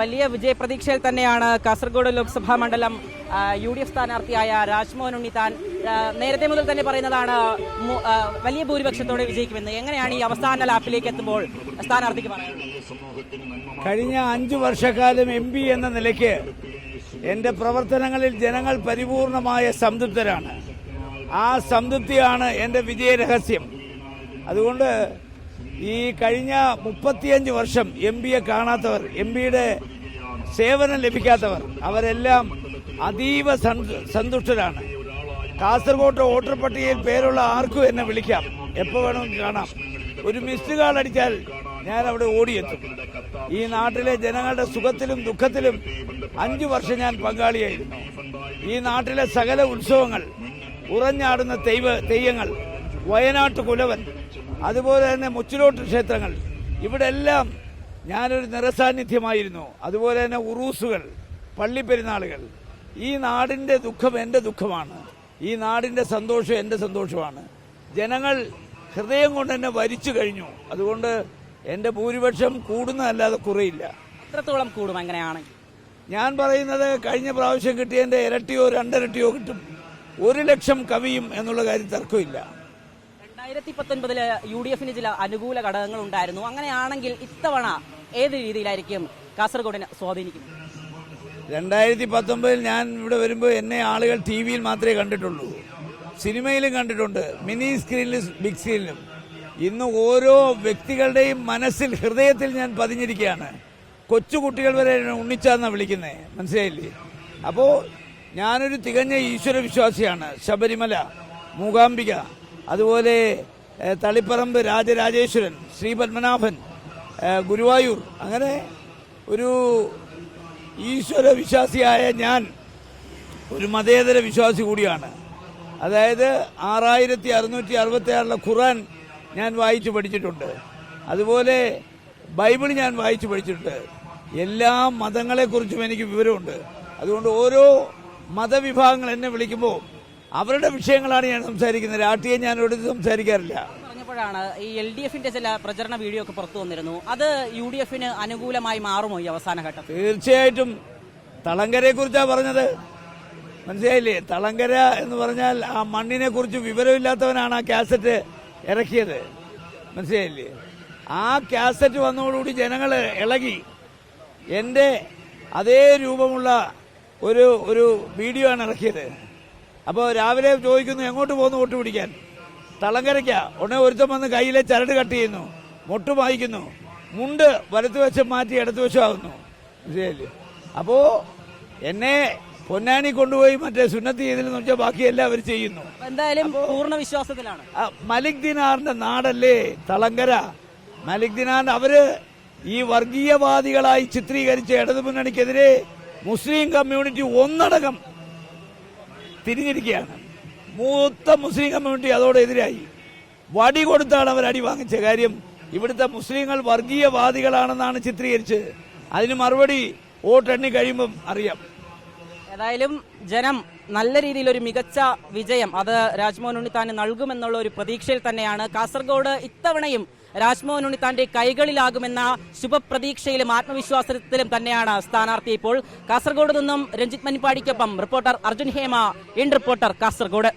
വലിയ വിജയപ്രതീക്ഷയിൽ തന്നെയാണ് കാസർഗോഡ് ലോക്സഭാ മണ്ഡലം യു ഡി എഫ് സ്ഥാനാർത്ഥിയായ രാജ്മോഹൻ ഉണ്ണിത്താൻ നേരത്തെ മുതൽ തന്നെ പറയുന്നതാണ് വലിയ ഭൂരിപക്ഷത്തോടെ വിജയിക്കുമെന്ന്. എങ്ങനെയാണ് ഈ അവസാന ലാപ്പിലേക്ക് എത്തുമ്പോൾ സ്ഥാനാർത്ഥിക്ക് പറയുന്നത് കഴിഞ്ഞ അഞ്ചു വർഷക്കാലം എം പി എന്ന നിലയ്ക്ക് എന്റെ പ്രവർത്തനങ്ങളിൽ ജനങ്ങൾ പരിപൂർണമായ സംതൃപ്തരാണ്. ആ സംതൃപ്തിയാണ് എന്റെ വിജയരഹസ്യം. അതുകൊണ്ട് ഈ കഴിഞ്ഞ മുപ്പത്തിയഞ്ച് വർഷം എം പിയെ കാണാത്തവർ എം പിയുടെ സേവനം ലഭിക്കാത്തവർ അവരെല്ലാം അതീവ സന്തുഷ്ടരാണ്. കാസർഗോഡ് വോട്ടർ പട്ടികയിൽ പേരുള്ള ആർക്കും എന്നെ വിളിക്കാം. എപ്പോൾ വേണമെങ്കിൽ കാണാം. ഒരു മിസ്ഡ് കാൾ അടിച്ചാൽ ഞാൻ അവിടെ ഓടിയെത്തും. ഈ നാട്ടിലെ ജനങ്ങളുടെ സുഖത്തിലും ദുഃഖത്തിലും അഞ്ചു വർഷം ഞാൻ പങ്കാളിയായിരുന്നു. ഈ നാട്ടിലെ സകല ഉത്സവങ്ങൾ ഉറഞ്ഞാടുന്ന തെയ്വ തെയ്യങ്ങൾ വയനാട്ട് കുലവൻ അതുപോലെ തന്നെ മുച്ചിലോട്ട് ക്ഷേത്രങ്ങൾ. ഇവിടെ എല്ലാം ഞാനൊരു നിറസാന്നിധ്യമായിരുന്നു. അതുപോലെ തന്നെ ഉറൂസുകൾ പള്ളിപ്പെരുന്നാളുകൾ. ഈ നാടിന്റെ ദുഃഖം എന്റെ ദുഃഖമാണ്. ഈ നാടിന്റെ സന്തോഷം എന്റെ സന്തോഷമാണ്. ജനങ്ങൾ ഹൃദയം കൊണ്ട് എന്നെ വരിച്ചു കഴിഞ്ഞു. അതുകൊണ്ട് എന്റെ ഭൂരിപക്ഷം കൂടുന്നതല്ലാതെ കുറയില്ല. എത്രത്തോളം കൂടും അങ്ങനെയാണെങ്കിൽ. ഞാൻ പറയുന്നത് കഴിഞ്ഞ പ്രാവശ്യം കിട്ടിയ എന്റെ ഇരട്ടിയോ രണ്ടിരട്ടിയോ കിട്ടും. ഒരു ലക്ഷം കവിയും എന്നുള്ള കാര്യം തർക്കമില്ല. രണ്ടായിരത്തി പത്തൊൻപതിൽ യു ഡി എഫിന് ചില അനുകൂല ഘടകങ്ങൾ ഉണ്ടായിരുന്നു അങ്ങനെയാണെങ്കിൽ ഇത്തവണ ഏത് രീതിയിലായിരിക്കും കാസർഗോഡിനെ സ്വാധീനിക്കുന്നത്? രണ്ടായിരത്തി പത്തൊമ്പതിൽ ഞാൻ ഇവിടെ വരുമ്പോൾ എന്നെ ആളുകൾ ടി വിയിൽ മാത്രമേ കണ്ടിട്ടുള്ളൂ. സിനിമയിലും കണ്ടിട്ടുണ്ട്. മിനി സ്ക്രീനിലും ബിഗ് സ്ക്രീനിലും. ഇന്ന് ഓരോ വ്യക്തികളുടെയും മനസ്സിൽ ഹൃദയത്തിൽ ഞാൻ പതിഞ്ഞിരിക്കുകയാണ്. കൊച്ചുകുട്ടികൾ വരെ ഉണ്ണിച്ചാന്നാണ് ഉണ്ണിച്ചാന്നാ വിളിക്കുന്നത് മനസ്സിലായില്ലേ? അപ്പോൾ ഞാനൊരു തികഞ്ഞ ഈശ്വര വിശ്വാസിയാണ് ശബരിമല മൂകാംബിക അതുപോലെ തളിപ്പറമ്പ് രാജരാജേശ്വരൻ ശ്രീ പത്മനാഭൻ ഗുരുവായൂർ അങ്ങനെ ഒരു ഈശ്വര വിശ്വാസിയായ ഞാൻ ഒരു മതേതര വിശ്വാസി കൂടിയാണ്. അതായത് ആറായിരത്തി അറുന്നൂറ്റി അറുപത്തി ആറിലെ ഖുറാൻ ഞാൻ വായിച്ചു പഠിച്ചിട്ടുണ്ട്. അതുപോലെ ബൈബിൾ ഞാൻ വായിച്ചു പഠിച്ചിട്ടുണ്ട്. എല്ലാ മതങ്ങളെക്കുറിച്ചും എനിക്ക് വിവരമുണ്ട്. അതുകൊണ്ട് ഓരോ മതവിഭാഗങ്ങൾ എന്നെ വിളിക്കുമ്പോൾ അവരുടെ വിഷയങ്ങളാണ് ഞാൻ സംസാരിക്കുന്നത്. രാഷ്ട്രീയം ഞാൻ ഒരിടത്ത് സംസാരിക്കാറില്ല. പറഞ്ഞപ്പോഴാണ് ഈ എൽ ഡി എഫിന്റെ ചില പ്രചരണ വീഡിയോ ഒക്കെ പുറത്തു വന്നിരുന്നു. അത് യു ഡി എഫിന് അനുകൂലമായി മാറുമോ ഈ അവസാന ഘട്ടം? തീർച്ചയായിട്ടും. തളങ്കരയെ കുറിച്ചാണ് പറഞ്ഞത്. മനസ്സിലായില്ലേ? തളങ്കര എന്ന് പറഞ്ഞാൽ ആ മണ്ണിനെ കുറിച്ച് വിവരമില്ലാത്തവനാണ് ആ കാസറ്റ് ഇറക്കിയത്. മനസ്സിലായില്ലേ? ആ കാസറ്റ് വന്നതോടുകൂടി ജനങ്ങൾ ഇളകി. എന്റെ അതേ രൂപമുള്ള ഒരു ഒരു വീഡിയോ ആണ് ഇറക്കിയത്. അപ്പോൾ രാവിലെ ചോദിക്കുന്നു എങ്ങോട്ട് പോകുന്നു വോട്ട് പിടിക്കാൻ? തളങ്കരയ്ക്ക. ഉടനെ ഒരുത്തം വന്ന് കയ്യിലെ ചരട് കട്ട് ചെയ്യുന്നു. മുട്ട് വായിക്കുന്നു മുണ്ട് വലത്തുവശം മാറ്റി ഇടതുവശമാകുന്നു മനസ്സിലായില്ലേ? അപ്പോ എന്നെ പൊന്നാനി കൊണ്ടുപോയി മറ്റേ സുന്നത്ത് ചെയ്തില്ലെന്ന് വെച്ചാൽ ബാക്കിയെല്ലാം അവർ ചെയ്യുന്നു. എന്തായാലും പൂർണ വിശ്വാസത്തിലാണ്. മലിക് ദിനാറിന്റെ നാടല്ലേ തളങ്കര? മലിക് ദിനാറിന്റെ അവർ ഈ വർഗീയവാദികളായി ചിത്രീകരിച്ച ഇടതുമുന്നണിക്കെതിരെ മുസ്ലിം കമ്മ്യൂണിറ്റി ഒന്നടങ്കം തിരിഞ്ഞിരിക്കുകയാണ് മൂത്ത മുസ്ലിം കമ്മ്യൂണിറ്റി അതോടെ എതിരായി വടി കൊടുത്താണ് അവർ അടി വാങ്ങിച്ച കാര്യം. ഇവിടുത്തെ മുസ്ലിങ്ങൾ വർഗീയവാദികളാണെന്നാണ് ചിത്രീകരിച്ചത്. അതിന് മറുപടി വോട്ടെണ്ണി കഴിയുമ്പം അറിയാം. ഏതായാലും ജനം നല്ല രീതിയിൽ ഒരു മികച്ച വിജയം അത് രാജ്മോഹൻ ഉണ്ണിത്താന് നൽകുമെന്നുള്ള ഒരു പ്രതീക്ഷയിൽ തന്നെയാണ്. കാസർഗോഡ് ഇത്തവണയും രാജ്മോഹൻ ഉണ്ണിത്താന്റെ കൈകളിലാകുമെന്ന ശുഭപ്രതീക്ഷയിലും ആത്മവിശ്വാസത്തിലും തന്നെയാണ് സ്ഥാനാർത്ഥി ഇപ്പോൾ. കാസർഗോഡ് നിന്നും Ranjith മനിപ്പാടിക്കൊപ്പം reporter Arjun Hema in reporter Kasaragod.